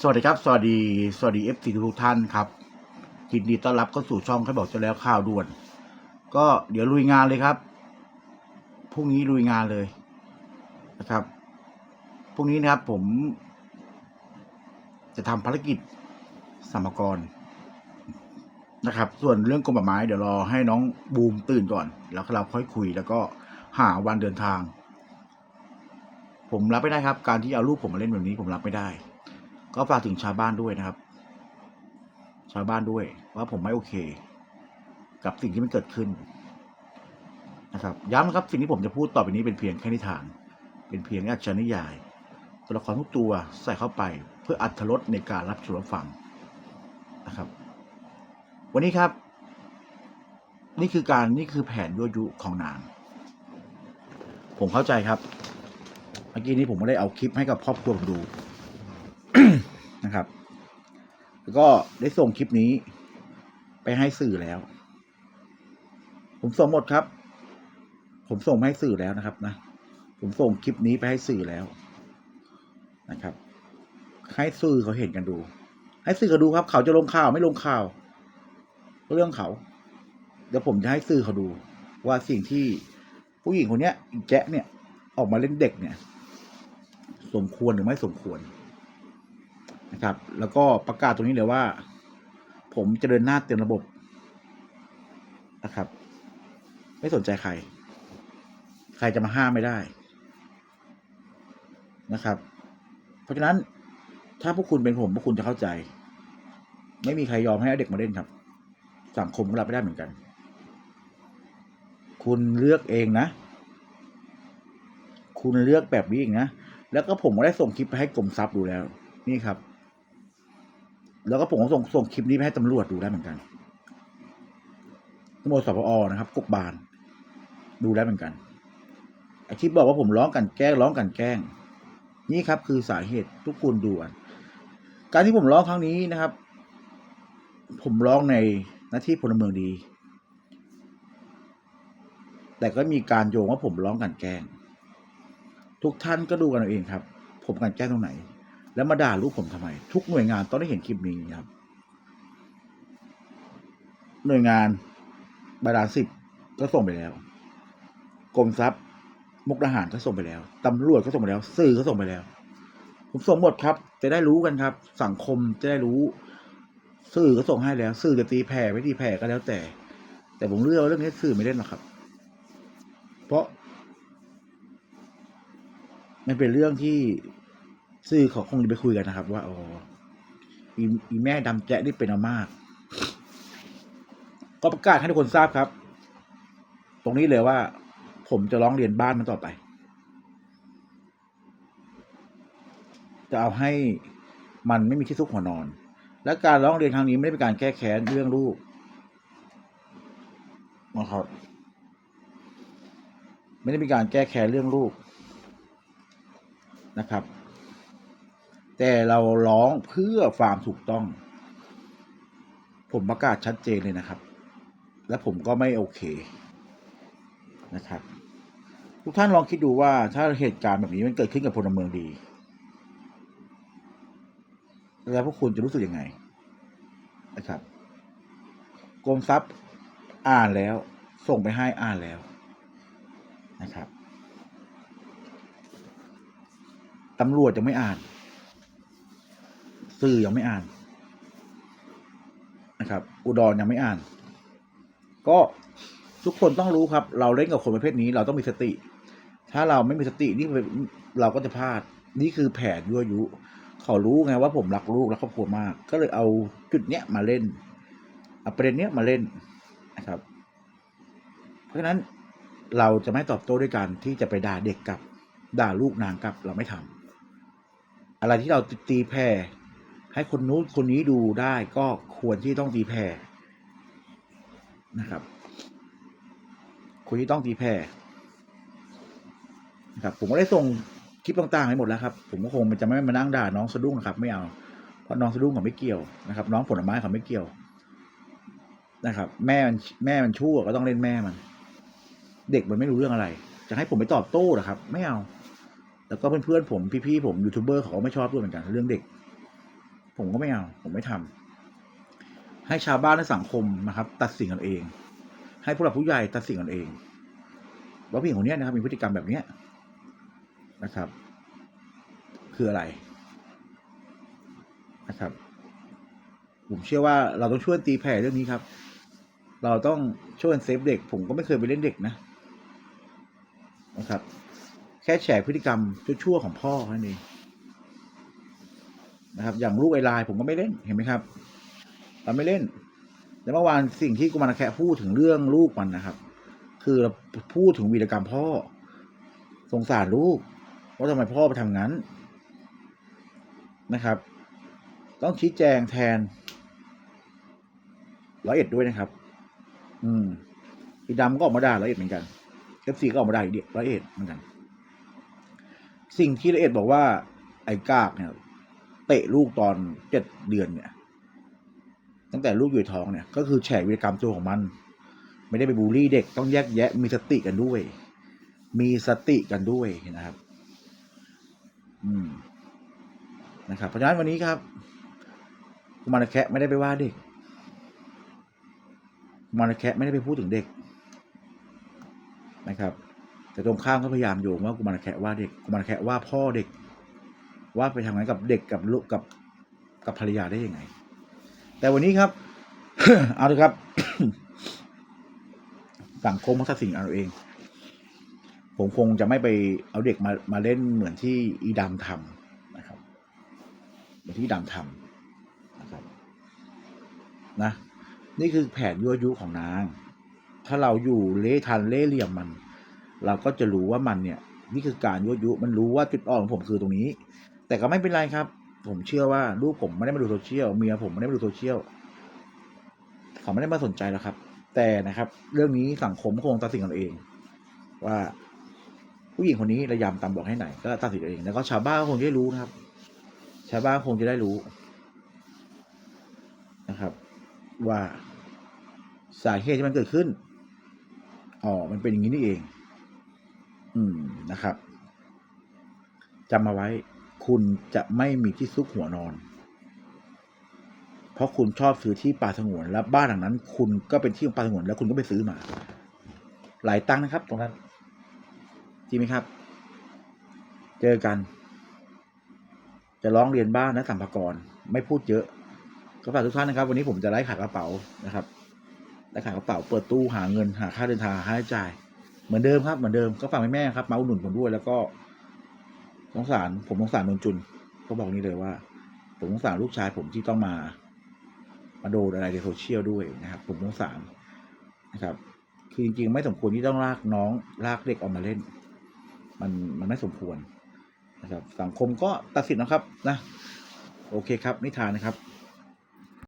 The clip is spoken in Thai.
สวัสดีครับ สวัสดี สวัสดีเอฟซีทุกท่านครับยินดีต้อนรับเข้าสู่ช่องเขาบอกจะแล้วข่าวด่วน ก็เดี๋ยวลุยงานเลยครับ พรุ่งนี้ลุยงานเลยนะครับ พรุ่งนี้นะครับผม จะทำภารกิจสมกรนะครับ ส่วนเรื่องกรมป่าไม้เดี๋ยวรอให้น้องบูมตื่นก่อน แล้วเราค่อยคุย แล้วก็หาวันเดินทาง ผมรับไม่ได้ครับ การที่เอาลูกผมมาเล่นแบบนี้ผมรับไม่ได้ ก็ฝากถึงชาวบ้านด้วยนะครับ ชาวบ้านด้วยว่าผมไม่โอเค กับสิ่งที่มันเกิดขึ้นนะครับ ย้ำนะครับสิ่งที่ผมจะพูดต่อไปนี้เป็นเพียงแค่นิทาน เป็นเพียงอัจฉริยาย ตัวละครทุกตัวใส่เข้าไปเพื่ออัตรสในการรับชมรับฟังนะครับ วันนี้ครับ นี่คือการนี่คือแผนยั่วยุของนาง ผมเข้าใจครับ เมื่อกี้นี้ผมไม่ได้เอาคลิปให้กับครอบครัวผมดู นะครับ แล้วก็ได้ส่งคลิปนี้ไปให้สื่อแล้ว ผมส่งหมดครับ ผมส่งให้สื่อแล้วนะครับนะ ผมส่งคลิปนี้ไปให้สื่อแล้วนะครับ ให้สื่อเขาเห็นกันดู ให้สื่อเขาดูครับ เขาจะลงข่าวไม่ลงข่าวก็เรื่องเขา เดี๋ยวผมจะให้สื่อเขาดู ว่าสิ่งที่ผู้หญิงคนเนี้ยแจ๊ะเนี่ย ออกมาเล่นเด็กเนี่ย สมควรหรือไม่สมควร นะครับ แล้วก็ประกาศตรงนี้เลยว่า ผมจะเดินหน้าเต็มระบบนะครับ ไม่สนใจใคร ใครจะมาห้ามไม่ได้นะครับ เพราะฉะนั้นถ้าพวกคุณเป็นผมพวกคุณจะเข้าใจ ไม่มีใครยอมให้เด็กมาเล่นครับ สังคมรับไม่ได้เหมือนกัน คุณเลือกเองนะ คุณเลือกแบบนี้เองนะ แล้วก็ผมก็ได้ส่งคลิปไปให้กรมทรัพย์ดูแล้ว นี่ครับ แล้วก็ผมก็ส่งส่งคลิปนี้ไปให้ตำรวจดูได้เหมือนกันตำรวจสพอนะครับกกบาลดูได้เหมือนกันไอที่บอกว่าผมร้องกันแกล้งร้องกันแกล้ง นี่ครับคือสาเหตุทุกคนดูกันการที่ผมร้องครั้งนี้นะครับ ผมร้องในหน้าที่พลเมืองดี แต่ก็มีการโยงว่าผมร้องกันแกล้ง ทุกท่านก็ดูกันเอาเองครับ ผมกันแกล้งตรงไหน แล้วมาด่าลูกผมทำไม ทุกหน่วยงานต้องได้เห็นคลิปนี้ครับ หน่วยงานบาดาสิบก็ส่งไปแล้วกรมทรัพย์มุกดาหารก็ส่งไปแล้วตำรวจก็ส่งไปแล้ว สื่อก็ส่งไปแล้ว ผมส่งหมดครับ จะได้รู้กันครับ สังคมจะได้รู้ สื่อก็ส่งให้แล้ว สื่อจะตีแผ่ไม่ตีแผ่ก็แล้วแต่ แต่ผมเลือกเรื่องนี้สื่อไม่เล่นหรอกครับ เพราะ มันเป็นเรื่องที่ สื่อเขาคงจะไปคุยกันนะครับ ว่าอ๋ออีแม่ดำแจ๊ะนี่เป็นอามาก ก็ประกาศให้ทุกคนทราบครับ ตรงนี้เลยว่า ผมจะร้องเรียนบ้านมันต่อไป จะเอาให้มันไม่มีที่ซุกหัวนอน และการร้องเรียนครั้งนี้ไม่ได้เป็นการแก้แค้นเรื่องลูกนะครับไม่ได้เป็นการแก้แค้นเรื่องลูกนะครับ แต่เราร้องเพื่อความถูกต้อง ผมประกาศชัดเจนเลยนะครับ และผมก็ไม่โอเคนะครับ ทุกท่านลองคิดดูว่าถ้าเหตุการณ์แบบนี้มันเกิดขึ้นกับพลเมืองดี แล้วพวกคุณจะรู้สึกยังไงนะครับกรมทรัพย์อ่านแล้ว ส่งไปให้อ่านแล้วนะครับตำรวจยังไม่อ่าน สื่อยังไม่อ่านนะครับ อุดรยังไม่อ่าน ก็ทุกคนต้องรู้ครับ เราเล่นกับคนประเภทนี้ เราต้องมีสติ ถ้าเราไม่มีสตินี่เราก็จะพลาด นี่คือแผนยั่วยุ เขารู้ไงว่าผมรักลูกและครอบครัวมาก ก็เลยเอาจุดเนี้ยมาเล่นเอาประเด็นเนี้ยมาเล่นนะครับ เพราะฉะนั้นเราจะไม่ตอบโต้ด้วยการที่จะไปด่าเด็กกับ ด่าลูกนางกับ เราไม่ทำอะไรที่เราตีแผ่ ให้คนนู้นคนนี้ดูได้ก็ควรที่ต้องตีแผ่นะครับควรที่ต้องตีแผ่นะครับผมก็ได้ส่งคลิปต่างๆให้หมดแล้วครับ ผมก็คงจะไม่มานั่งด่าน้องสะดุ้งนะครับ ไม่เอา เพราะน้องสะดุ้งเขาไม่เกี่ยวนะครับ น้องผลไม้เขาไม่เกี่ยวนะครับ แม่มันแม่มันชั่วก็ต้องเล่นแม่มัน เด็กมันไม่รู้เรื่องอะไร จะให้ผมไปตอบโต้หรอครับ ไม่เอา แล้วก็เพื่อนๆผมพี่ๆผมยูทูบเบอร์เขาก็ไม่ชอบด้วยเหมือนกันเรื่องเด็ก ผมก็ไม่เอา ผมไม่ทำให้ชาวบ้านและสังคมนะครับ ตัดสินกันเอง ให้ผู้หลักผู้ใหญ่ตัดสินกันเองว่าผู้หญิงคนเนี้ยนะครับมีพฤติกรรมแบบเนี้ยนะครับ คืออะไรนะครับ ผมเชื่อว่าเราต้องช่วยตีแผ่เรื่องนี้ครับ เราต้องช่วยเซฟเด็ก ผมก็ไม่เคยไปเล่นเด็กนะนะครับ แค่แฉพฤติกรรมชั่วๆของพ่อแค่นั้นเอง นะครับ อย่างลูกไอไลน์ผมก็ไม่เล่นเห็นไหมครับเราไม่เล่นแต่เมื่อวานสิ่งที่กุมารแคะพูดถึงเรื่องลูกมันนะครับ คือเราพูดถึงวีรกรรมพ่อ สงสารลูกว่าทำไมพ่อไปทำงั้นนะครับ ต้องชี้แจงแทนร้อยเอ็ดด้วยนะครับ อืมอีดำก็ออกมาด่าร้อยเอ็ดเหมือนกันเอฟซีก็ออกมาด่าอีเดียร้อยเอ็ดเหมือนกัน สิ่งที่ร้อยเอ็ดบอกว่าไอ้กากเนี่ย เตะลูกตอนเจ็ดเดือนเนี่ย ตั้งแต่ลูกอยู่ท้องเนี่ย ก็คือแฉวีรกรรมตัวของมัน ไม่ได้ไปบูลลี่เด็กต้องแยกแยะ มีสติกันด้วย มีสติกันด้วยนะครับ อืมนะครับเพราะฉะนั้นวันนี้ครับกุมารแคะไม่ได้ไปว่าเด็กกุมารแคะไม่ได้ไปพูดถึงเด็กนะครับ แต่ตรงข้ามก็พยายามโยงว่ากุมารแคะว่าเด็กกุมารแคะว่าพ่อเด็ก ว่าไปทำงานกับเด็กกับลูกกับกับภรรยาได้ยังไง แต่วันนี้ครับเอาเลยครับ สังคมเขาตัดสินเอาเอง ผมคงจะไม่ไปเอาเด็กมามาเล่นเหมือนที่อีดำทำนะครับเหมือนที่อีดำทำนะครับ นะ นี่คือแผนยั่วยุของนาง ถ้าเราอยู่เล่ทันเล่เหลี่ยมมัน เราก็จะรู้ว่ามันเนี่ย นี่คือการยั่วยุ มันรู้ว่าจุดอ่อนของผมคือตรงนี้ แต่ก็ไม่เป็นไรครับ ผมเชื่อว่าลูกผมไม่ได้มาดูโซเชียลเมียผมไม่ได้มาดูโซเชียลเขาไม่ได้มาสนใจแล้วครับ แต่นะครับ เรื่องนี้สังคมคงตัดสินกันเอง ว่า ผู้หญิงคนนี้ระยำตามบอกให้ไหน ก็ตัดสินเอง แล้วก็ชาวบ้านก็คงจะได้รู้นะครับ ชาวบ้านคงจะได้รู้นะครับ ว่าสาเหตุที่มันเกิดขึ้นอ๋อมันเป็นอย่างนี้นี่เอง อืมนะครับจำมาไว้ คุณจะไม่มีที่ซุกหัวนอน เพราะคุณชอบซื้อที่ป่าสงวน และบ้านหลังนั้น คุณก็เป็นที่ของป่าสงวน แล้วคุณก็ไปซื้อมา หลายตังค์นะครับ ตรงนั้นจริงไหมครับ เจอกัน จะร้องเรียนบ้านนะสัมภากรไม่พูดเยอะก็ฝากทุกท่านนะครับ วันนี้ผมจะไล่ขายกระเป๋านะครับไล่ขายกระเป๋าเปิดตู้หาเงินหาค่าเดินทางหาค่าใช้จ่าย เหมือนเดิมครับเหมือนเดิมก็ฝากแม่ๆครับมาอุดหนุนผมด้วยแล้วก็ สงสาร ผมสงสารนนจุนก็บอกนี่เลยว่า ผมสงสารลูกชายผมที่ต้องมา มาโดนอะไรในโซเชียลด้วยนะครับ ผมสงสารนะครับ คือจริงๆ ไม่สมควรที่ต้องลากน้องลากเด็กออกมาเล่น มันมันไม่สมควรนะครับ สังคมก็ตัดสินนะครับนะ โอเคครับนิทานนะครับ